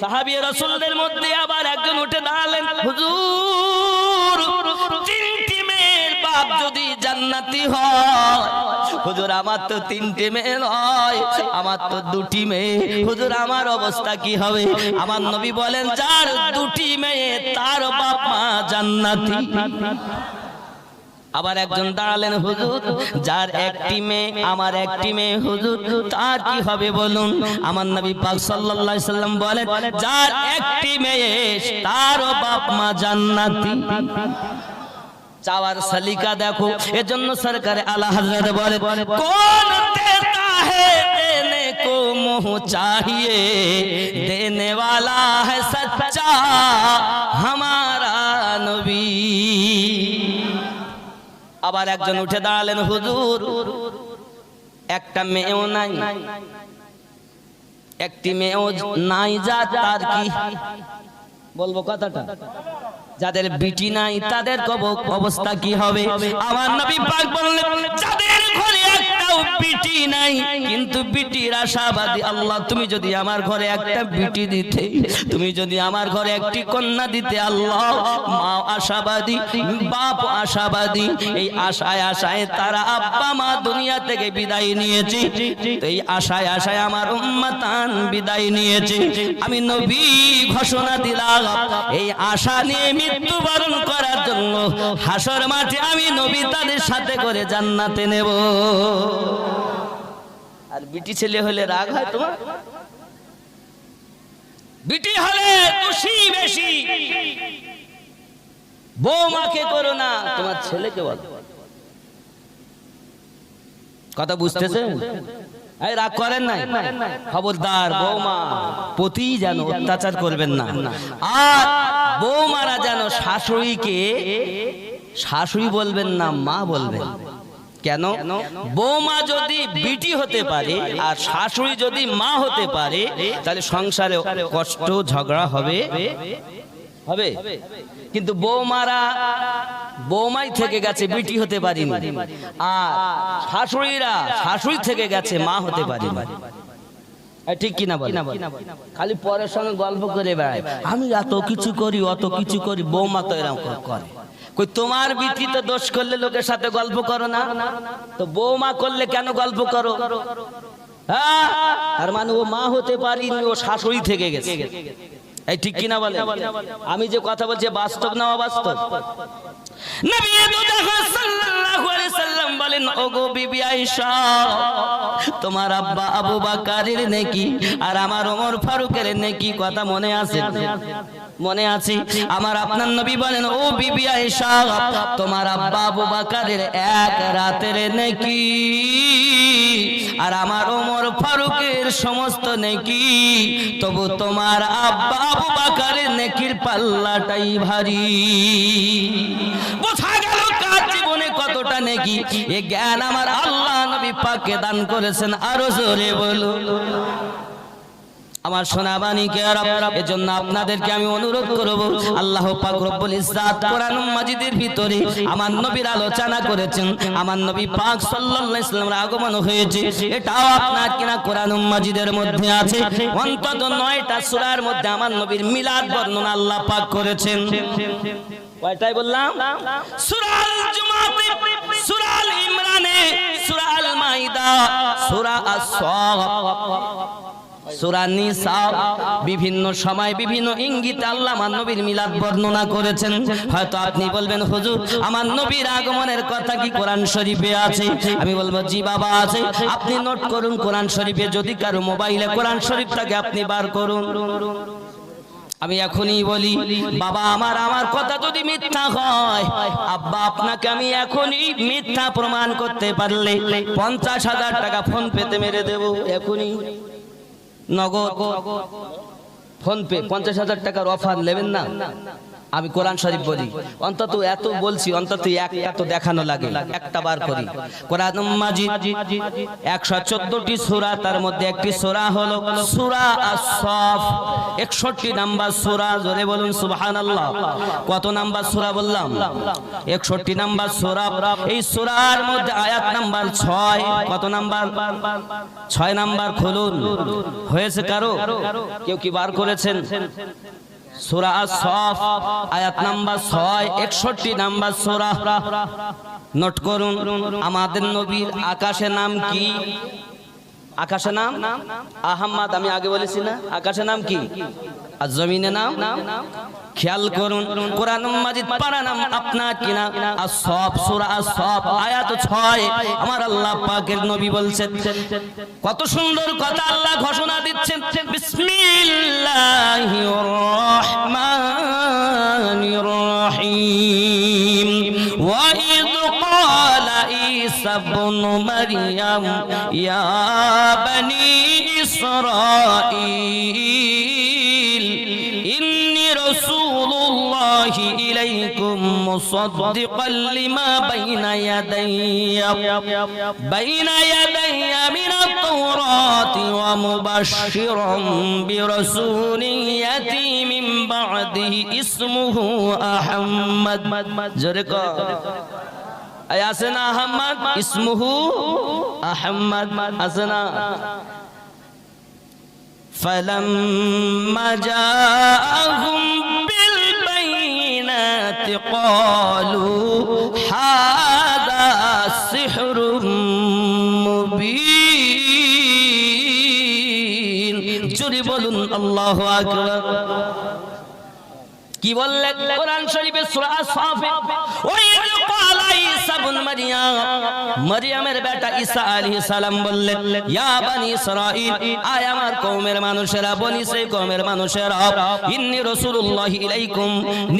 সাহাবী রাসূলদের মধ্যে আবার একজন উঠে দাঁড়ালেন, হুজুর, তিনটি মেয়ের বাপ যদি জান্নাতি হয়, হুজুর, আমার তো তিনটে মেয়ে নয়, আমার তো দুটি মেয়ে, হুজুর, আমার অবস্থা কি হবে? আমার নবী বলেন, যার দুটি মেয়ে, তার বাপ মা জান্নাতি। আবার একজন দাঁড়ালেন হুজুর যার একটি মেয়ে আমার একটি মেয়ে হুজুর তার কি হবে বলুন আমার নবী পাক সাল্লাল্লাহু আলাইহি সাল্লাম বলেন যার একটি মেয়ে তারও বাপ মা জান্নাতি চাওয়ার সলিকা দেখো এজন্য সরকার আলা হযরত বলে কোন দেতা है देने को मुंह चाहिए देने वाला है सच्चा আবার একজন উঠে দাঁড়ালেন, হুজুর, একটা মেয়েও নাই। একটি মেয়েও নাই যা, তার কি? বলব কথাটা। যাদের বিটি নাই, তাদের অবস্থা কি হবে? আমার নবী পাক বললেন, যাদের ঘরে একটাও বিটি নাই, কিন্তু বিটির আশাবাদী আল্লাহ, তুমি যদি আমার ঘরে একটা বিটি দিতে, তুমি যদি আমার ঘরে একটি কন্যা দিতে, আল্লাহ, মা আশাবাদী, বাপ আশাবাদী, এই আশায় আশায় তারা আব্বা মা দুনিয়া থেকে বিদায় নিয়েছে, এই আশায় আশায় আমার উম্মাতান বিদায় নিয়েছে। আমি নবী ঘোষণা দিলাম, এই আশা নিয়ে মৃত্যুবরণ করার জন্য হাসর মাঠে আমি নবী তাদের সাথে করে জান্নাতে নেব। আর বিটি ছেলে হলে রাগ হয় তোমার? বিটি হলে খুশি বেশি। বৌমাকে করো না, তোমার ছেলেকে বলো। কথা বুঝতেছেন? এই রাগ করেন নাই? খবরদার বৌমা, পতি যেন অত্যাচার করবেন না। আর বৌমারা যেন শাশুড়িকে শাশুড়ি বলবেন না, মা বলবেন। কেন? বৌমা যদি বিটি হতে পারে আর শাশুড়ি যদি মা হতে পারে, তাহলে সংসারে কষ্ট ঝগড়া হবে। হবে? কিন্তু বৌমারা বৌমাই থেকে গেছে, বিটি হতে পারিনি। আর শাশুড়িরা শাশুড়ি থেকে গেছে, মা হতে পারিনি। ঠিক কিনা বল? খালি পরের সঙ্গে গল্প করে বেড়ায়। আমি এত কিছু করি, অত কিছু করি, বৌমা তো এরকম করে। কই তোমার বিটি তো দোষ করলে লোকের সাথে গল্প করো না? তো বৌমা করলে কেন গল্প করো? হ্যাঁ? তার মানে ও মা হতে পারিনি, ও শাশুড়ি থেকে গেছে। এই ঠিক কিনা বলে আমি যে কথা বলছি বাস্তব না অবাস্তব? বলেন ওগো বিবি আয়েশা তোমার আব্বা আবু বকরের নেকি আর আমার ওমর ফারুকের নেকি কথা মনে আছে? মনে আছে? আমার আপনার নবী বলেন ও বিবি আয়েশা তোমার আব্বা আবু বকরের এক রাতের নেকি। আর আমার ওমর ফারুকের সমস্ত নেকি, তবু তোমার আব্বা আবু নেকির পাল্লাটাই ভারী। বোঝা গেল কার জীবনে কতটা নেকি? এ জ্ঞান আমার আল্লাহ নবী পাকে দান করেছেন, আরও জোরে বলো। আমার সোনাবাণী কে এজন্য আপনাদেরকে আমি অনুরোধ করব, আল্লাহ পাক রব্বুল ইজ্জাত কোরআন মাজিদের ভিতরে আমার নবীর আলোচনা করেছেন। আমার নবী পাক সাল্লাল্লাহু আলাইহি সাল্লামের আগমন হয়েছে। এটাও আপনার কিনা কোরআন মাজিদের মধ্যে আছে। অন্তত নয়টা সূরার মধ্যে আমার নবীর মিলাদ বর্ণনা আল্লাহ পাক করেছেন। কয়টাই বললাম? সূরাল জুমাতে, সূরাল ইমরানে, সূরাল মাইদা, সূরা আস-সাফ। সূরা নিসা বিভিন্ন সময় বিভিন্ন ইঙ্গিতে আল্লাহ আমার নবীর মিলাদ বর্ণনা করেছেন। হয়তো আপনি বলবেন, হুজুর, আমার নবীর আগমনের কথা কি কোরআন শরীফে আছে? আমি বলব, জি বাবা, আছে। আপনি নোট করুন কোরআন শরীফে, যদি কারও মোবাইলে কোরআন শরীফটাকে আপনি বার করুন। আমি এখনই বলি, বাবা, আমার আমার কথা যদি মিথ্যা হয়, আব্বা, আপনাকে আমি এখনই মিথ্যা প্রমাণ করতে পারলে পঞ্চাশ হাজার টাকা ফোন পেতে মেরে দেব, এখনই। নগদ ফোন পে পঞ্চাশ হাজার টাকার অফার নেবেন না? আমি কোরআন শরীফ বলি। অন্তত এত বলছি, অন্তত একটা তো দেখানো লাগে। একটা বার করি। কোরআন মাজিদ চোদ্দটি সুরা, তার মধ্যে একটি সুরা হলো সুরা আসফ একষট্টি নাম্বার সুরা, জোরে বলুন সুবহান আল্লাহ কত নাম্বার সুরা বললাম? একষট্টি নাম্বার সুরা। এই সুরার মধ্যে আয়াত নাম্বার ছয়। কত নাম্বার? ছয় নাম্বার খুলুন। হয়েছে কারও? কেউ কি বার করেছেন? সুরা সফ আয়াত নাম্বার ছয়, একষট্টি নাম্বার সুরা। নোট করুন, আমাদের নবীর আকাশে নাম কি? আকাশে নাম? আহম্মদ, আমি আগে বলেছি না। আকাশে নাম কি? আর জমিনে নাম খেয়াল করুন, কোরআন মাজিদ পারা নাম আপনার কিনা? আর সব সুরা, আর সব আয়াত ছয়, আমার আল্লাহ পাকের নবী বলছেন, কত সুন্দর কথা আল্লাহ ঘোষণা দিচ্ছেন বিসমিল্লাহির রহমানির রহিম। ওয়া ইদ ক্বালা ঈসা ইবনু মারইয়াম ইয়া বনি ইসরাঈল। الله إليكم مصدقا لما بين يدي بين يدي من التوراة ومبشرا برسول يأتي من بعده اسمه أحمد جرقا أياسنا أحمد اسمه أحمد أسنا فلما جاءهم قالوا هذا سحر مبين جري بلن الله أكبر কি বললেন? কোরআন শরীফের সূরা সাফে ওই ক্বালা ঈসা ইবনে মারইয়াম বেটা ঈসা আলাইহিস সালাম বললেন, ইয়া বনি ইসরাঈল, আয় আমার কওমের মানুষেরা, বনি সেই কওমের মানুষেরা, ইন্নী রাসূলুল্লাহ ইলাইকুম।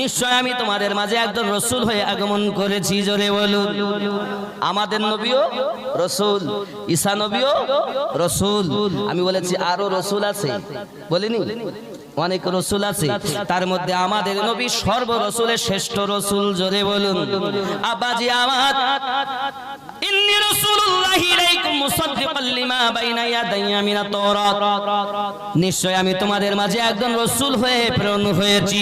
নিশ্চয় আমি তোমাদের মাঝে একজন রাসূল হয়ে আগমন করেছি, জোরে বলুন। আমাদের নবীও রাসূল, ঈসা নবীও রাসূল। আমি বলেছি, আরও রাসূল আছে। বলিনি? অনেক রসুল আছে, তার মধ্যে আমাদের নবী সর্ব রসুলের শ্রেষ্ঠ রসুল, জোরে বলুন। আব্বাজি, আমার নিশ্চয় আমি তোমাদের মাঝে একজন রাসূল হয়ে প্রেরণ হয়েছি।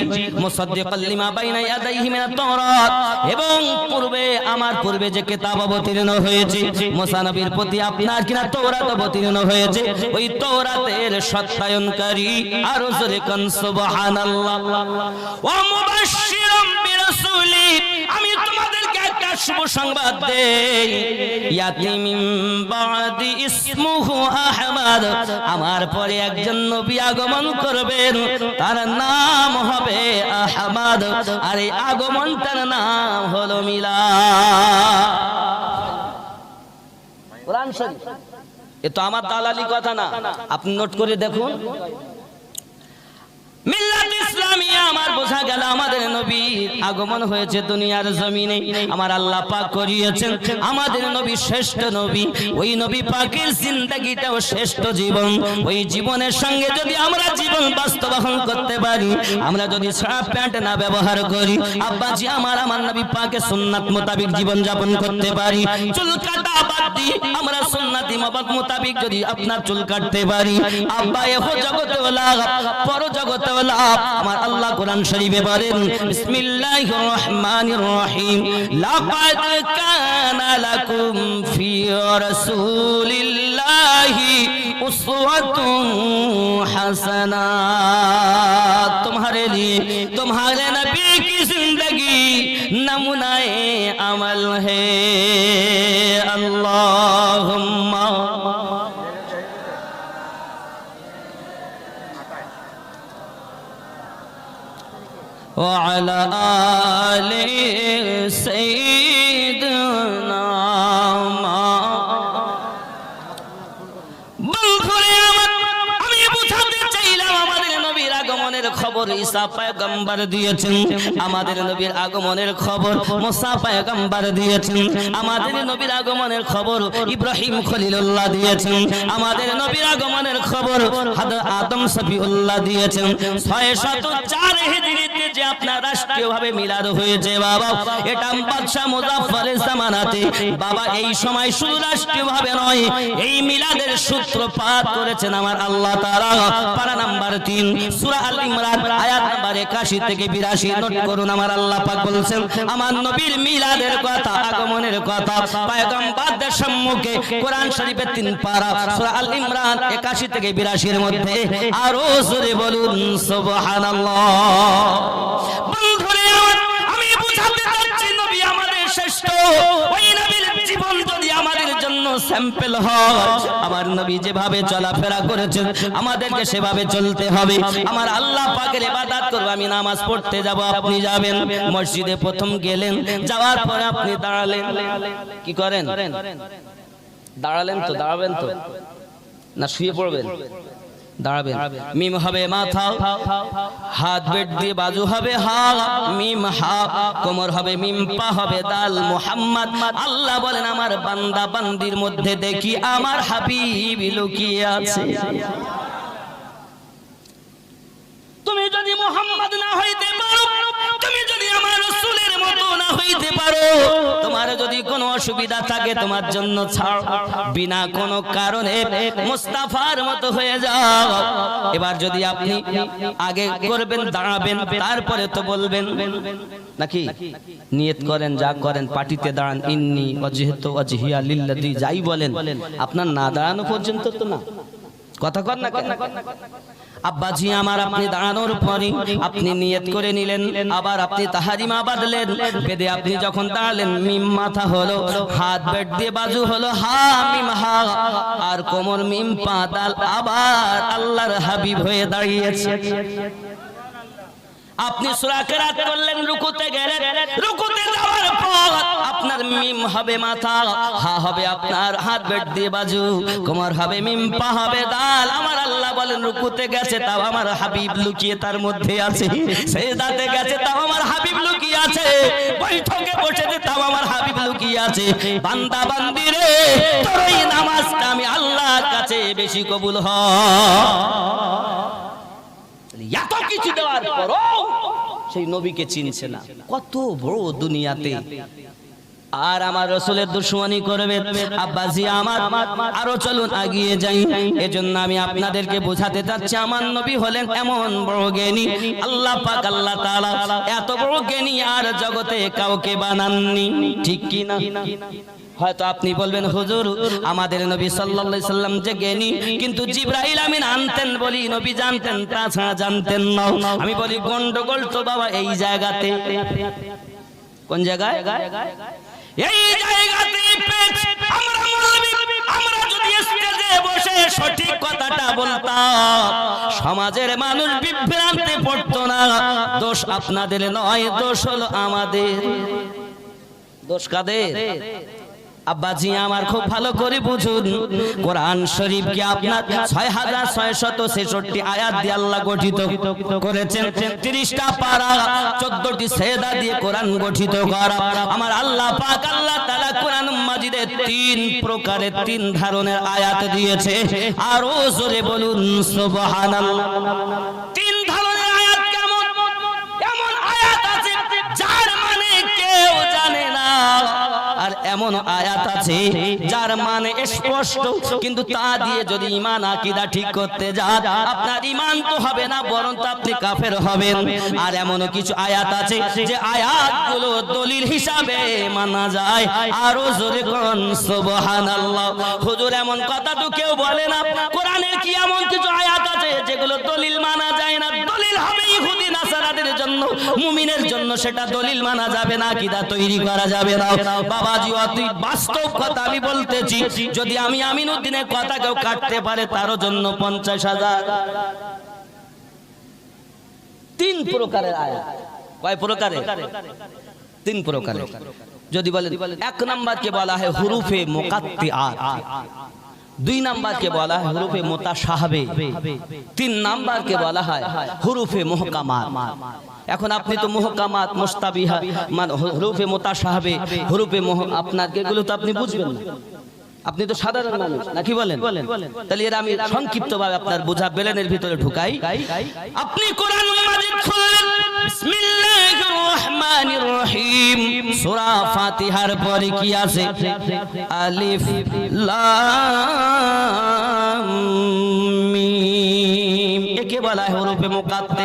এবং পূর্বে, আমার পূর্বে যে কিতাব অবতীর্ণ হয়েছে মুসা প্রতি আপনার কিনা তাওরাত অবতীর্ণ হয়েছে? ওই তাওরাতের সত্যায়নকারী আরও জোরে সুবহানাল্লাহ। ওয়া মুবাশশিরাম বিরাসূলি আমি তোমাদেরকে একটা শুভ সংবাদ দেই। ইয়াতি বাদি ইসমুহু আহমদ আমার পরে একজন নবী আগমন করবেন তার নাম হবে আহমদ আর এই আগমন তার নাম হলো মিলা কোরআন শরীফ। এ তো আমার দালালি কথা না। আপনি নোট করে দেখুন। আমার যদি প্যান্ট না ব্যবহার করি, আব্বাজি আমার আমার নবী পাকে সুন্নাত মোতাবিক জীবন যাপন করতে পারি। আমরা সুন্নাতি মোতাবিক যদি আপনার চুল কাটতে পারি। আব্বা এহ জগতে পর জগতে আমার আল্লাহ কোরআন শরীফে বলেন বিসমিল্লাহির রহমানির রহিম লাকাদ কানা লাকুম ফি রাসূলিল্লাহি উসওয়াতুন হাসানা तुम्हारे लिए तुम्हारे नबी की जिंदगी नमूनाए अमल है وعلى آل سيدنا আমাদের নবীর আগমনের খবর দিয়েছেন। আমাদের নবীর আগমনের খবর ইব্রাহিম খলিলুল্লাহ দিয়েছেন। আমাদের নবীর আগমনের খবর হযরত আদম সফিউল্লাহ দিয়েছেন। 604 হিজরিতে যে আপনার মিলাদ হয়েছে বাবা, এটা জামানাতে। বাবা, এই সময় শুধু রাষ্ট্রীয়ভাবে নয়, এই মিলাদের সূত্রপাত করেছেন আমার আল্লাহ তাআলা। পারা নাম্বার 3 সূরা আল ইমরান, আয়াত নাম্বার 81 থেকে 82 নোট করুন আমার আল্লাহ পাক বলছেন, আমার নবীর মিলাদের কথা, আগমনের কথা, পয়গম্বরদের সম্মুখে কোরআন শরীফের তিন পারা, সূরা আল ইমরান 81 থেকে 82 এর মধ্যে আরও জোরে বলুন, সুবহানাল্লাহ। বন্ধুরে, আমি বুঝাতে চাচ্ছি নবী আমাদের শ্রেষ্ঠ, ওই স্যাম্পল হয়। আমার নবী যেভাবে চলাফেরা করেছেন আমাদেরকে সেভাবে চলতে হবে। আমার আল্লাহ পাকের ইবাদত করব, আমি নামাজ পড়তে যাব, আপনি যাবেন। মসজিদে প্রথম গেলেন, যাওয়ার পরে আপনি দাঁড়ালেন। কি করেন? দাঁড়ালেন তো, দাঁড়াবেন তো? না, শুয়ে পড়বেন। মিম হবে মাথা, হাত বেট দিয়ে বাজু হবে হা, মিম হা, কোমর হবে মিম পা হবে দাল আল্লাহ বলেন, আমার বান্দা বান্দির মধ্যে দেখি আমার হাবিব লুকিয়ে আছে। তুমি যদি মোহাম্মদ না হইতে পারো, তুমি তোমার যদি কোনো অসুবিধা থাকে, তোমার জন্য ছাড়। বিনা কোনো কারণে মতো হয়ে যাও। এবার যদি আপনি আগে করবেন, দাঁড়াবেন, তারপরে তো বলবেন। নাকি? নিয়ত করেন, যা করেন, পার্টিতে দাঁড়ান। ইন্নি অজিহত যাই বলেন। আপনার না দাঁড়ানো পর্যন্ত তো না। কথা কর না আব্বাজি আমার আপনি দাঁড়ানোর পরে আপনি নিয়ত করে নিলেন, আবার আপনি তাহারিমা বাঁধলেন। বেদে আপনি যখন দাঁড়ালেন, মিম মাথা হলো, হাত বেট দিয়ে বাজু হলো, হা মিম, হা। আর কোমর মিম পাতাল আবার আল্লাহর হাবিব হয়ে দাঁড়িয়েছে। আপনি সূরা কেরাত করলেন রুকুতে গেলেন। রুকুতে যাওয়ার পর আপনার মিম হবে মাথা, হা হবে আপনার হাত বেট দিয়ে বাজু, কোমর হবে মিম, পা হবে দাল আমার আল্লাহ বলেন, রুকুতে গেছে, তাও আমার হাবিব লুকিয়ে তার মধ্যে আছে। সেজদাতে গেছে, তাও আমার হাবিব লুকিয়ে আছে। বৈঠকে বসেছে তাও আমার হাবিব লুকিয়ে আছে। বান্দা বান্দি রে, তোর এই নামাজটা আমি আল্লাহর কাছে বেশি কবুল হয় কিছু দেওয়ার পরও সেই নবীকে চিনছে না। কত বড় দুনিয়াতে আর আমার রসুলের দুশ্মনী করবে। আব্বাজি আমার, আরও চলুন আগিয়ে যাই। এজন্য আমি আপনাদেরকে বোঝাতে চাচ্ছি, আমার নবী হলেন এমন বড় জ্ঞানী। আল্লাহ পাক, আল্লাহ তাআলা এত বড় জ্ঞানী আর জগতে কাউকে বানাননি। ঠিক কি না? হয়তো আপনি বলবেন, হুজুর, আমাদের নবী সাল্লাল্লাহু সাল্লাম যে জ্ঞানী, কিন্তু জিব্রাইল আমিন আনতেন বলি, নবী জানতেন, তাছাড়া জানতেন না। আমি বলি, গন্ডগোল তো বাবা এই জায়গাতে। কোন জায়গায়? এই আমরা মৌলবী আমরা যদি স্টেজে বসে সঠিক কথাটা বলতাম, সমাজের মানুষ বিভ্রান্তে পড়তো না। দোষ আপনাদের নয়, দোষ হলো আমাদের। দোষ কাদের? আব্বাজি আমার খুব ভালো করে বুঝুন। কোরআন শরীফ কি আপনার ছয় হাজার ছয় শত ছেষট্টি আয়াত দিয়ে আল্লাহ গঠিত করেছেন। তিরিশটা পারা, চোদ্দটি সেদা দিয়ে কোরআন গঠিত করা। আমার আল্লাহ পাক আল্লাহ তাআলা কোরআন মাজিদে তিন প্রকারের তিন ধরনের আয়াত দিয়েছে। আরও জোরে বলুন, সুবহানাল্লাহ। এমন আয়াত আছে, যার মানে স্পষ্ট, কিন্তু তা দিয়ে যদি ইমান আকীদা ঠিক করতে যান, আপনার ইমান তো হবে না, বরং তো আপনি কাফের হবেন। আর এমন কিছু আয়াত আছে যে আয়াতগুলো দলিল হিসাবে মানা যায়। আরও জোরে কোন, সুবহানাল্লাহ। হুজুর, এমন কথা তো কেউ বলে না। কোরআনের কি এমন কিছু আয়াত আছে যেগুলো দলিল মানা যায় না? দলিল হবে ইহুদি, নাসারাদের জন্য, মুমিনের জন্য। সেটা দলিল মানা যাবে না কিদা তৈরি করা যাবে না। বাবাজি, অতি বাস্তব কথা আমি বলতেছি। যদি আমি আমিনুদ্দিনের কথা কেউ কাটতে পারে, তারও জন্য পঞ্চাশ হাজার। তিন প্রকারের আয়াত। কয় প্রকারের? তিন প্রকারের। যদি বলেন, এক নাম্বারকে বলা হয় হুরুফে মোকাত্তি দুই নাম্বারকে বলা হয় হুরুফে মোতা সাহাবে তিন নাম্বারকে বলা হয় হুরুফে মোহকামাত। এখন আপনি তো মোহকামাত, মোস্তাবিহা মানে হুরুফে মোতা সাহাবে হুরুফে মোহ আপনার এগুলো তো আপনি বুঝবেন না। আপনি তো সাধারণ মানুষ নাকি বলেন? তাহলে এর আমি সংক্ষিপ্ত ভাবে আপনার বোঝা বেলেনের ভিতরে ঢুকাই। আপনি কোরআন মাজিদ খুললেন, বিসমিল্লাহির রহমানির রহিম। সূরা ফাতিহার পরে কি আছে? আলিফ, লাম, মিম। একে বলা হয় হরফে মুকাত্তাত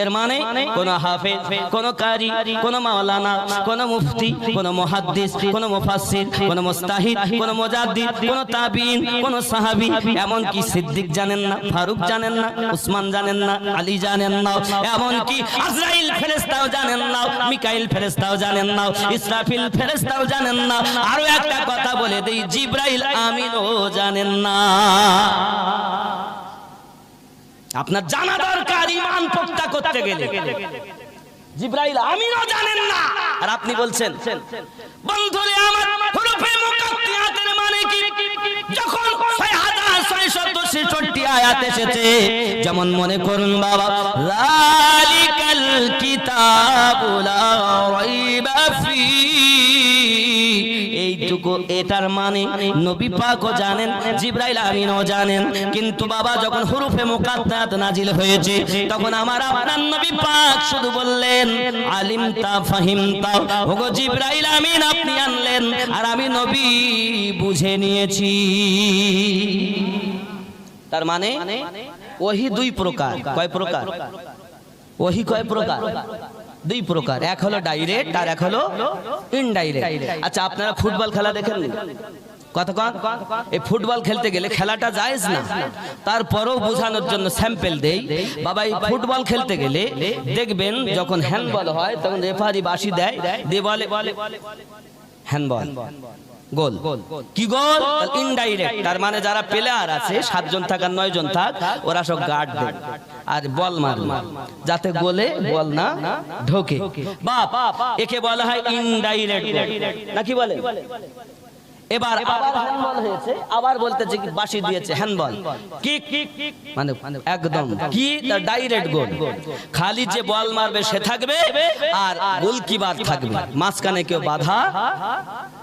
এর মানে কোন হাফেজ, কোন কারি, কোন মাওলানা, কোন মুফতি, কোন মুহাদ্দিস, কোন মুফাসসির, কোন মুস্তাহিদ, কোন মুজাদ্দিদ, কোন তাবিঈন, কোন সাহাবী এমন কি সিদ্দিক জানেন না, ফারুক জানেন না, উসমান জানেন না, আলী জানেন না এমন কি আজরাইল ফেরেশতাও জানেন না, মিকাইল ফেরেশতাও জানেন না, ইসরাফিল ফেরেশতাও জানেন না, আরও একটা কথা বলে দেই, জিব্রাইল আমিনও জানেন না। আপনার জানা দরকার ইমান পক্তা করতে গেলে। জিব্রাইল আমিনও জানেন না। আর আপনি বলছেন বন্ধুরে আমার হুরুফে মুকাত্তিয়াতের মানে কি? যখন 6666 আয়াত এসেছে যেমন মনে করুন বাবা যালিকাল কিতাবু লা রাইবা ফি এইটুকু এটার মানে নবী পাকও জানেন, জিব্রাইল আমিনও জানেন। কিন্তু বাবা যখন হুরুফে মুকাদ্দাত নাজিল হয়েছে, তখন আমার আপনার নবী পাক শুধু বললেন, আলিমতা ফাহিমতা। ওগো জিব্রাইল আমিন, আপনি আনলেন, আর আমি নবী বুঝে নিয়েছি। তার মানে ওহি দুই প্রকার। কয় প্রকার? ওহি কয় প্রকার? দুই প্রকার এক হলো ডাইরেক্ট আর এক হলো ইনডাইরেক্ট আচ্ছা আপনারা ফুটবল খেলা দেখেন কতক্ষণ এই ফুটবল খেলতে গেলে খেলাটা জায়েজ না তারপরেও বোঝানোর জন্য স্যাম্পেল দেই বাবা এই ফুটবল খেলতে গেলে দেখবেন যখন হ্যান্ডবল হয় তখন রেফারি বাসি দেয় দিয়ে বলে হ্যান্ডবল গোল। কি গোল? ইনডাইরেক্ট তার মানে যারা প্লেয়ার আছে সাতজন থাক আর নয় জন থাক ওরা সব গার্ড দেয়। আর বল মারল। যাতে গোলে বল না ঢোকে। বাপ একে বলা হয় ইনডাইরেক্ট নাকি বলে? এবার আবার হ্যান্ডবল হয়েছে। আবার বলতেছে কি বাসি দিয়েছে হ্যান্ডবল কি মানে একদম। কি ডাইরেক্ট গোল খালি যে বল মারবে সে থাকবে আর গোলকিপার থাকবে? মাঝখানে কেউ বাধা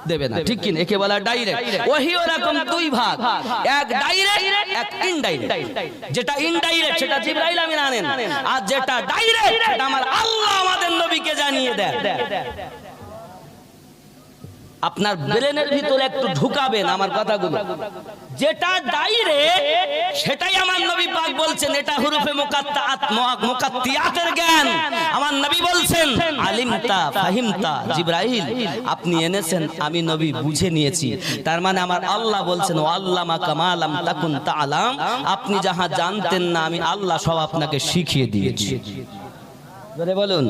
দেবে না। ঠিক কিনা একে বলা ডাইরেক্ট ওহি ওরকম দুই ভাগ। এক ডাইরেক্ট এক ইনডাইরেক্ট যেটা ইনডাইরেক্ট সেটা জিবরাইল আমিন আনেন। আর যেটা ডাইরেক্ট সেটা আমার আল্লাহ আমাদের নবীকে জানিয়ে দেন। আপনার ব্রেনের ভিতরে একটু ঢুকাবেন আমার কথাগুলো। যেটা ডাইরেক্ট সেটাই আমার নবী পাক বলছেন, এটা হুরুফে মুকাত্তাআত মুকাত্তিয়াতের জ্ঞান। আমার নবী বলছেন, আলিমতা, ফাহিমতা, জিবরাইল, আপনি এনেছেন, আমি নবী বুঝে নিয়েছি। তার মানে আমার আল্লাহ বলছেন ও আল্লামা কামালাম তাকুন তাআলাম, আপনি যাহা জানতেন না, আমি আল্লাহ সব আপনাকে শিখিয়ে দিয়েছি। বলুন।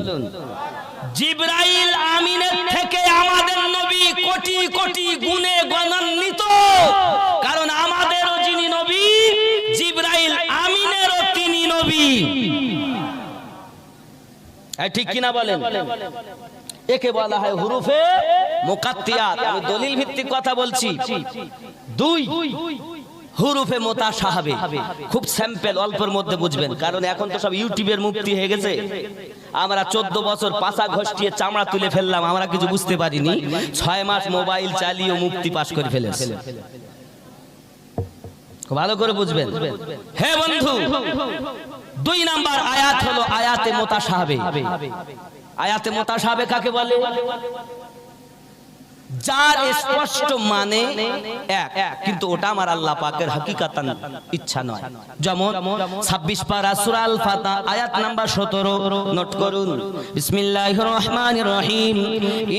জিব্রাইল আমিনের থেকে আমাদের নবী কোটি কোটি গুণে গণান্বিত। কারণ আমাদেরও যিনি নবী জিব্রাইল আমিনেরও তিনি নবী। হ্যাঁ, ঠিক কিনা বলেন? একে বলা হয় হুরুফে মুকাত্তিয়াত আমি দলিল ভিত্তিক কথা বলছি। দুই হুরুফে মোতা সাহাবে খুব স্যাম্পেল অল্পের মধ্যে বুঝবেন, কারণ এখন তো সব ইউটিউবের মুক্তি হয়ে গেছে। আমরা চোদ্দ বছর পাশা ঘষটিয়ে চামড়া তুলে ফেললাম, আমরা কিছু বুঝতে পারিনি। ছয় মাস মোবাইল চালিয়ে মুক্তি পাশ করে ফেলেছে। ভালো করে বুঝবেন। হে বন্ধু, দুই নাম্বার আয়াত হলো আয়াতে মোতা সাহাবে আয়াতে মোতা সাহাবে কাকে বলে? যার স্পষ্ট মানে এক। কিন্তু ওটা আমার আল্লাহ পাকের হাকিকাতান ইচ্ছা নয়। যেমন 26 পারা সূরা আল ফাতা আয়াত নাম্বার 17 নোট করুন। বিসমিল্লাহির রহমানির রহিম।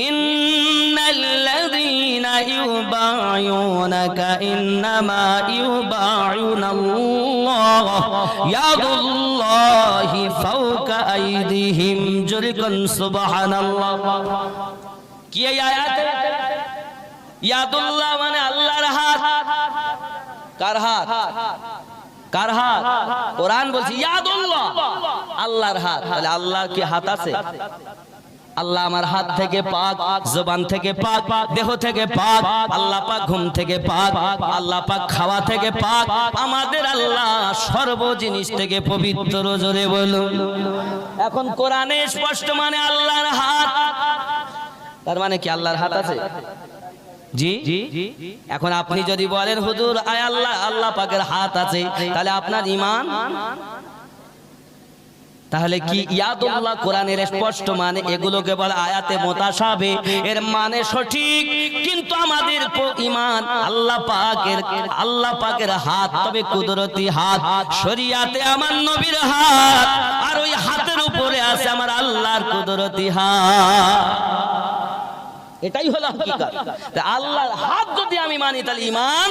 ইন্নাল্লাযীনা ইউবায়ুনাকা ইন্নামা ইউবায়ুনাল্লাহ। ইয়াদুল্লাহি ফাওকা আইদিহিম জুরিকান সুবহানাল্লাহ। কি আয়াতে? ইয়াদুল্লাহ মানে আল্লাহর হাত। কার হাত? কার হাত? কোরআন বলছে, ইয়াদুল্লাহ, আল্লাহর হাত। তাহলে আল্লাহর কি হাত আছে? আল্লাহ আমার হাত থেকে পাক, জবান থেকে পাক, দেহ থেকে পাক, আল্লাহ পাক ঘুম থেকে পাক, আল্লাহ পাক খাওয়া থেকে পাক, আমাদের আল্লাহ সর্ব জিনিস থেকে পবিত্র, জোরে বলুন। এখন কোরআনে স্পষ্ট মানে আল্লাহর হাত। তার মানে কি আল্লাহর হাত আছে? এখন আপনি যদি বলেন, হুজুর, আয় আল্লাহ আল্লাহ পাকের হাত আছে, তাহলে আপনার ইমান? তাহলে কি ইয়াদুল্লাহ কোরআনের স্পষ্ট মানে এগুলোকে বলে আয়াতে মোতাসাবে? এর মানে সঠিক, কিন্তু আমাদের ইমান আল্লাহ পাকের আল্লাহ পাকের হাত, তবে কুদরতি হাত। শরিয়াতে আমার নবীর হাত, আর ওই হাতের উপরে আছে আমার আল্লাহর কুদরতি হাত। এটাই হলো হাকিকাত তা আল্লাহর হাত যদি আমি মানি তাহলে ইমান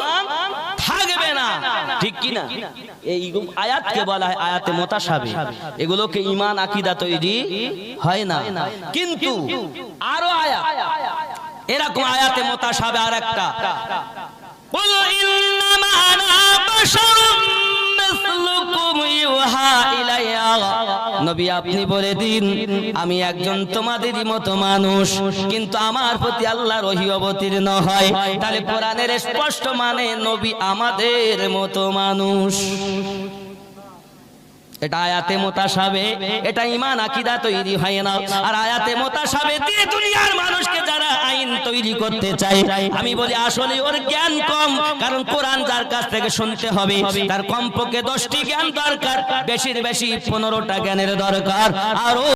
থাকবে না ঠিক কি না এই আয়াতকে বলা হয় আয়াতে মোতাসাবি এগুলোকে ইমান আকিদা তৈরি হয় না কিন্তু আরো আয়াত এরকম আয়াতে মোতাসাবে আর একটা قل إنما أنا بشر مثلكم يوحى إلي নবী, আপনি বলে দিন, আমি একজন তোমাদেরই মতো মানুষ, কিন্তু আমার প্রতি আল্লাহ রহি অবতীর্ণ হয়। তাহলে কোরআনের স্পষ্ট মানে নবী আমাদের মতো মানুষ। এটা আয়াতে মোতাসাবে, এটা ইমান আকিদা তৈরি হয় না। আর আয়াতে মোতাসাবে দিয়ে দুনিয়ার মানুষকে যারা আইন তৈরি করতে চায়? আমি বলি আসলে ওর জ্ঞান কম, কারণ কোরআন যার কাছ থেকে শুনতে হবে, তার কমপক্ষে দশটি জ্ঞান দরকার, বেশির বেশি পনেরোটা জ্ঞানের দরকার। আর